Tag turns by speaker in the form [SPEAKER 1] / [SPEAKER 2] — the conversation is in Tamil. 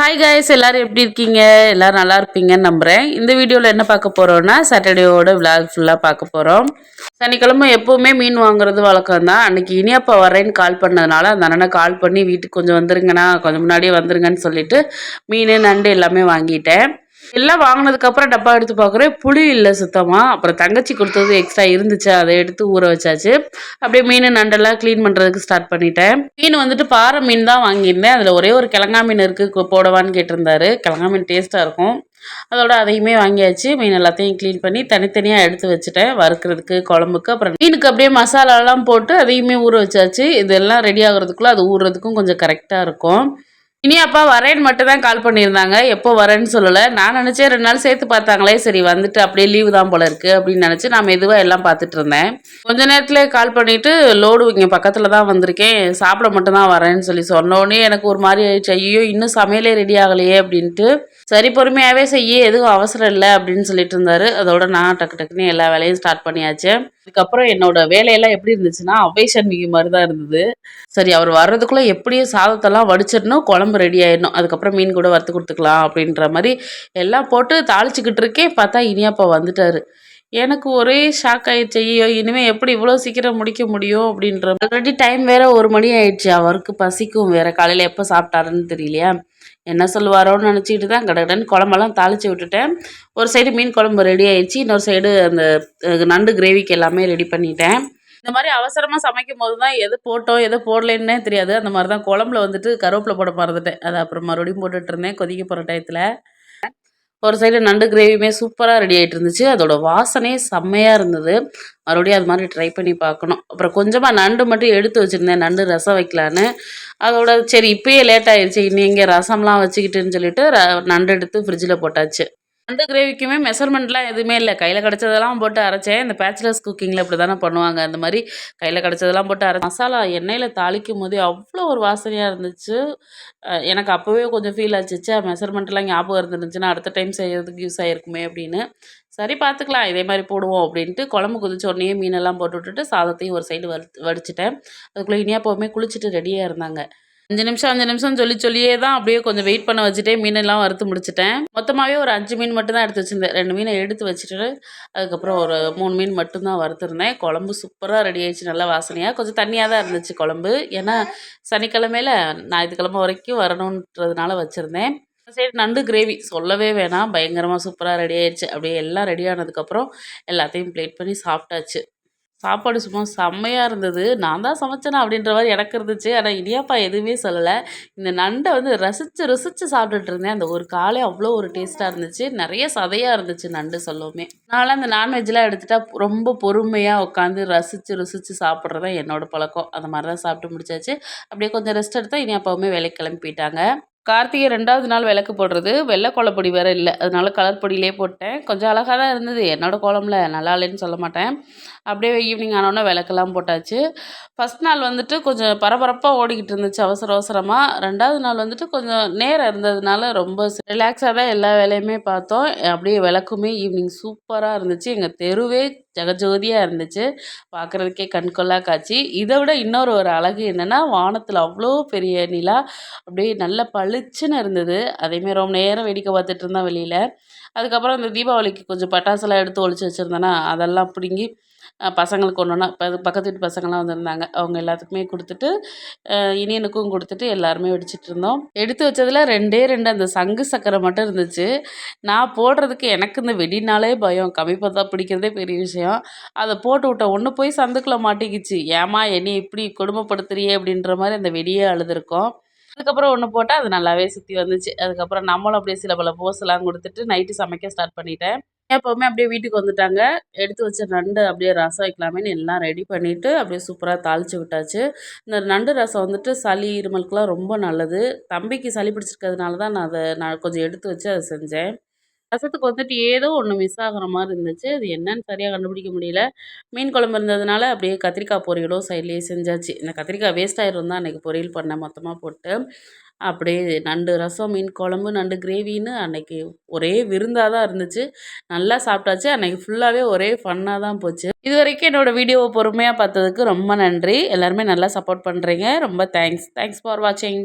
[SPEAKER 1] ஹாய் கைஸ் எல்லோரும் எப்படி இருக்கீங்க? எல்லோரும் நல்லா இருப்பீங்கன்னு நம்புகிறேன் இந்த வீடியோவில் என்ன பார்க்க போகிறோன்னா சாட்டர்டேவோட விளாக் ஃபுல்லாக பார்க்க போகிறோம் சனிக்கிழமை எப்போவுமே மீன் வாங்குறது வழக்கம் தான். அன்றைக்கி இனியப்பா வரேன்னு கால் பண்ணதுனால அந்த அண்ணனை கால் பண்ணி வீட்டுக்கு கொஞ்சம் வந்துருங்கண்ணா கொஞ்சம் முன்னாடியே வந்துருங்கன்னு சொல்லிட்டு மீன் நண்டு எல்லாமே வாங்கிட்டேன். எல்லாம் வாங்கினதுக்கப்புறம் டப்பா எடுத்து பார்க்குறேன் புளி இல்லை சுத்தமாக அப்புறம் தங்கச்சி கொடுத்தது எக்ஸ்ட்ரா இருந்துச்சு. அதை எடுத்து ஊற வச்சாச்சு. அப்படியே மீன் நண்டெல்லாம் க்ளீன் பண்ணுறதுக்கு ஸ்டார்ட் பண்ணிட்டேன். மீன் வந்துட்டு பாறை மீன் தான் வாங்கியிருந்தேன். அதில் ஒரே ஒரு கிழங்கா மீன் இருக்குது போடவான்னு கேட்டிருந்தாரு. கிழங்கா மீன் டேஸ்ட்டாக இருக்கும். அதோட அதையுமே வாங்கியாச்சு. மீன் எல்லாத்தையும் க்ளீன் பண்ணி தனித்தனியாக எடுத்து வச்சுட்டேன். வறுக்கிறதுக்கு குழம்புக்கு அப்புறம் மீனுக்கு அப்படியே மசாலாலாம் போட்டு அதையுமே ஊற வச்சாச்சு. இதெல்லாம் ரெடி ஆகுறதுக்குள்ளே அது ஊறுறதுக்கும் கொஞ்சம் கரெக்டாக இருக்கும். இனி அப்பா வரேன்னு மட்டும் தான் கால் பண்ணியிருந்தாங்க. எப்போ வரேன்னு சொல்லலை. நான் நினச்சேன் ரெண்டு நாள் சேர்த்து பார்த்தாங்களே. சரி வந்துட்டு அப்படியே லீவு தான் போல இருக்குது அப்படின்னு நினச்சி நான் மெதுவாக எல்லாம் பார்த்துட்டு இருந்தேன். கொஞ்ச நேரத்தில் கால் பண்ணிவிட்டு லோடு இங்கே பக்கத்தில் தான் வந்திருக்கேன். சாப்பிட மட்டும் தான் வரேன்னு சொல்லி சொன்னோடனே எனக்கு ஒரு மாதிரி ஆயிடுச்சு. ஐயோ இன்னும் சமையலே ரெடி ஆகலையே அப்படின்ட்டு. சரி பொறுமையாகவே செய்ய எதுவும் அவசரம் இல்லை அப்படின்னு சொல்லிட்டு இருந்தாரு. அதோட நான் டக்கு டக்குன்னு எல்லா வேலையும் ஸ்டார்ட் பண்ணியாச்சு. அதுக்கப்புறம் என்னோட வேலையெல்லாம் எப்படி இருந்துச்சுன்னா அவேஷன் மிகு மாதிரி தான் இருந்தது. சரி அவர் வர்றதுக்குள்ளே எப்படியும் சாதத்தெல்லாம் வடிச்சிடணும் குழம்பு ரெடி ஆயிடணும் அதுக்கப்புறம் மீன் கூட வறுத்து கொடுத்துக்கலாம் அப்படின்ற மாதிரி எல்லாம் போட்டு தாளிச்சுக்கிட்டு இருக்கேன். பார்த்தா இனியாப்பா வந்துட்டாரு. எனக்கு ஒரே ஷாக் ஆயிடுச்சு. ஐயோ இனிமேல் எப்படி இவ்வளோ சீக்கிரம் முடிக்க முடியும் அப்படின்ற ஆல்ரெடி டைம் வேற ஒரு மணி ஆயிடுச்சு. அவருக்கு பசிக்கும். வேற காலையில் எப்போ சாப்பிட்டாருன்னு தெரியலையா? என்ன சொல்லுவாரோன்னு நினச்சிக்கிட்டு தான் கடகடன்னு குழம்பெல்லாம் தாளித்து விட்டுட்டேன். ஒரு சைடு மீன் குழம்பு ரெடி ஆயிடுச்சு. இன்னொரு சைடு அந்த நண்டு கிரேவிக்கு எல்லாமே ரெடி பண்ணிட்டேன். இந்த மாதிரி அவசரமாக சமைக்கும் போது தான் எது போட்டோம் எது போடலன்னே தெரியாது. அந்த மாதிரி தான் குழம்புல வந்துட்டு கருவேப்பிலை போட மறந்துட்டேன். அதை அப்புறம் மறுபடியும் போட்டுட்டு இருந்தேன். கொதிக்க போகிற டயத்தில் ஒரு சைடு நண்டு கிரேவியுமே சூப்பராக ரெடி ஆகிட்டு இருந்துச்சு. அதோட வாசனையே செம்மையாக இருந்தது. மறுபடியும் அது மாதிரி ட்ரை பண்ணி பார்க்கணும். அப்புறம் கொஞ்சமாக நண்டு மட்டும் எடுத்து வச்சுருந்தேன். நண்டு ரசம் வைக்கலான்னு. அதோட சரி இப்போயே லேட் ஆயிடுச்சு இன்னும் இங்கே ரசம்லாம் வச்சுக்கிட்டுன்னு சொல்லிட்டு நண்டு எடுத்து ஃப்ரிட்ஜில் போட்டாச்சு. அந்த கிரேவிக்குமே மெஷர்மெண்ட்லாம் எதுவுமே இல்லை. கையில் கிடச்சதெல்லாம் போட்டு அரைச்சேன். இந்த பேச்சுலர்ஸ் குக்கிங்கில் இப்படி தானே பண்ணுவாங்க. அந்த மாதிரி கையில் கிடச்சதெல்லாம் போட்டு அரை மசாலா எண்ணெயில் தாளிக்கும் போதே அவ்வளோ ஒரு வாசனையாக இருந்துச்சு. எனக்கு அப்போவே கொஞ்சம் ஃபீல் ஆச்சுச்சு. மெஷர்மெண்ட்லாம் ஞாபகம் இருந்துருந்துச்சுன்னா அடுத்த டைம் செய்யறதுக்கு யூஸ் ஆகிருக்குமே அப்படின்னு. சரி பார்த்துக்கலாம். இதே மாதிரி போடுவோம் அப்படின்ட்டு குழம்பு குதிச்ச உடனே மீனெல்லாம் போட்டு விட்டுட்டு சாதத்தையும் ஒரு சைடு வறு வடிச்சிட்டேன். அதுக்குள்ளே இனியாப்பவுமே குளிச்சுட்டு ரெடியாக இருந்தாங்க. அஞ்சு நிமிஷம் அஞ்சு நிமிஷம் சொல்லி சொல்லியே தான் அப்படியே கொஞ்சம் வெயிட் பண்ண வச்சுட்டே மீனெல்லாம் வறுத்து முடிச்சிட்டேன். மொத்தமாகவே ஒரு அஞ்சு மீன் மட்டும் தான் எடுத்து வச்சுருந்தேன். ரெண்டு மீனை எடுத்து வச்சுட்டு அதுக்கப்புறம் ஒரு மூணு மீன் மட்டும்தான் வறுத்துருந்தேன். குழம்பு சூப்பராக ரெடி ஆயிடுச்சு நல்லா வாசனையாக கொஞ்சம் தண்ணியாக தான் இருந்துச்சு குழம்பு. ஏன்னா சனிக்கிழமையில் ஞாயிற்றுக்கிழமை வரைக்கும் வரணுன்றதுனால வச்சுருந்தேன். சரி நண்டு கிரேவி சொல்லவே வேணாம். பயங்கரமாக சூப்பராக ரெடி ஆயிடுச்சு. அப்படியே எல்லாம் ரெடி ஆனதுக்கப்புறம் எல்லாத்தையும் பிளேட் பண்ணி சாப்பிட்டாச்சு. சாப்பாடு சும்மா செம்மையாக இருந்தது. நான் தான் சமைச்சேனா அப்படின்ற மாதிரி எனக்கு இருந்துச்சு. ஆனால் இடியாப்பா எதுவுமே சொல்லலை. இந்த நண்டை வந்து ரசித்து ருசித்து சாப்பிட்டுட்டு இருந்தேன். அந்த ஒரு காலே அவ்வளோ ஒரு டேஸ்ட்டாக இருந்துச்சு. நிறைய சதையாக இருந்துச்சு நண்டு சொல்லவுமே. நான்லாம் அந்த நான்வெஜ்லாம் எடுத்துட்டா ரொம்ப பொறுமையாக உட்காந்து ரசித்து ருசித்து சாப்பிட்றது தான் என்னோடய பழக்கம். அந்த மாதிரி தான் சாப்பிட்டு முடிச்சாச்சு. அப்படியே கொஞ்சம் ரெஸ்ட் எடுத்தால் இனியாப்பாவுமே வேலைக்கு கிளம்பி போயிட்டாங்க. கார்த்திகை ரெண்டாவது நாள் விளக்கு போடுறது. வெள்ளை கோலப்பொடி வேறு இல்லை. அதனால கலர் பொடியிலே போட்டேன். கொஞ்சம் அழகாக தான் இருந்தது. என்னோடய கோலமில் நல்லா இல்லைன்னு சொல்ல மாட்டேன். அப்படியே ஈவினிங் ஆனோடனே விளக்கெல்லாம் போட்டாச்சு. ஃபஸ்ட் நாள் வந்துட்டு கொஞ்சம் பரபரப்பாக ஓடிக்கிட்டு இருந்துச்சு அவசர அவசரமாக ரெண்டாவது நாள் வந்துட்டு கொஞ்சம் நேரம் இருந்ததுனால ரொம்ப ரிலாக்ஸாக தான் எல்லா வேலையுமே பார்த்தோம். அப்படியே விளக்குமே ஈவினிங் சூப்பராக இருந்துச்சு. எங்கள் தெருவே ஜெகஜோதியாக இருந்துச்சு. பார்க்குறதுக்கே கண்கொள்ளா காட்சி. இதை விட இன்னொரு ஒரு அழகு என்னென்னா வானத்தில் அவ்வளோ பெரிய நிலா அப்படியே நல்ல பளிச்சுன்னு இருந்தது. அதேமாரி ரொம்ப நேரம் வேடிக்கை பார்த்துட்டு இருந்தேன் வெளியில். அதுக்கப்புறம் இந்த தீபாவளிக்கு கொஞ்சம் பட்டாசுலாம் எடுத்து ஒழிச்சு வச்சுருந்தேன்னா அதெல்லாம் பிடுங்கி பசங்களுக்கு ஒன்று ஒன்றா இப்போ பக்கத்து வீட்டு பசங்கள்லாம் வந்திருந்தாங்க. அவங்க எல்லாத்துக்குமே கொடுத்துட்டு இனியனுக்கும் கொடுத்துட்டு எல்லாருமே வெடிச்சிட்டு இருந்தோம். எடுத்து வச்சதில் ரெண்டே ரெண்டு அந்த சங்கு சக்கரை மட்டும் இருந்துச்சு. நான் போடுறதுக்கு எனக்கு இந்த வெடினாலே பயம். கம்மி பார்த்தா பிடிக்கிறதே பெரிய விஷயம். அதை போட்டு விட்ட ஒன்று போய் சந்துக்குள்ளே மாட்டிக்கிச்சு. ஏமா என்னை இப்படி கொடுமைப்படுத்துறியே அப்படின்ற மாதிரி அந்த வெடியே அழுதுருக்கோம். அதுக்கப்புறம் ஒன்று போட்டால் அது நல்லாவே சுற்றி வந்துச்சு. அதுக்கப்புறம் நம்மளும் அப்படியே சில பல போஸ்லாம் கொடுத்துட்டு நைட்டு சமைக்க ஸ்டார்ட் பண்ணிட்டேன். எப்போவுமே அப்படியே வீட்டுக்கு வந்துட்டாங்க. எடுத்து வச்ச நண்டு அப்படியே ரசம் வைக்கலாமேன்னு எல்லாம் ரெடி பண்ணிவிட்டு அப்படியே சூப்பராக தாளித்து விட்டாச்சு. இந்த நண்டு ரசம் வந்துட்டு சளி இருமலுக்குலாம் ரொம்ப நல்லது. தம்பிக்கு சளி பிடிச்சிருக்கிறதுனால தான் நான் அதை நான் கொஞ்சம் எடுத்து வச்சு அதை செஞ்சேன். ரசத்துக்கு வந்துட்டு ஏதோ ஒன்று மிஸ் ஆகிற மாதிரி இருந்துச்சு. அது என்னன்னு சரியாக கண்டுபிடிக்க முடியல. மீன் குழம்பு இருந்ததுனால அப்படியே கத்திரிக்காய் பொரியலும் சைட்லேயே செஞ்சாச்சு. இந்த கத்திரிக்காய் வேஸ்ட் ஆயிரும் தான் அன்றைக்கி பொரியல் பண்ணேன் மொத்தமாக போட்டு. அப்படியே நண்டு ரசம் மீன் குழம்பு நண்டு கிரேவின்னு அன்றைக்கி ஒரே விருந்தாக தான் இருந்துச்சு. நல்லா சாப்பிட்டாச்சு. அன்னைக்கு ஃபுல்லாகவே ஒரே ஃபன்னாக தான் போச்சு. இது வரைக்கும் என்னோடய வீடியோவை பொறுமையாக பார்த்ததுக்கு ரொம்ப நன்றி. எல்லாருமே நல்லா சப்போர்ட் பண்ணுறீங்க ரொம்ப தேங்க்ஸ் தேங்க்ஸ் ஃபார் வாட்சிங்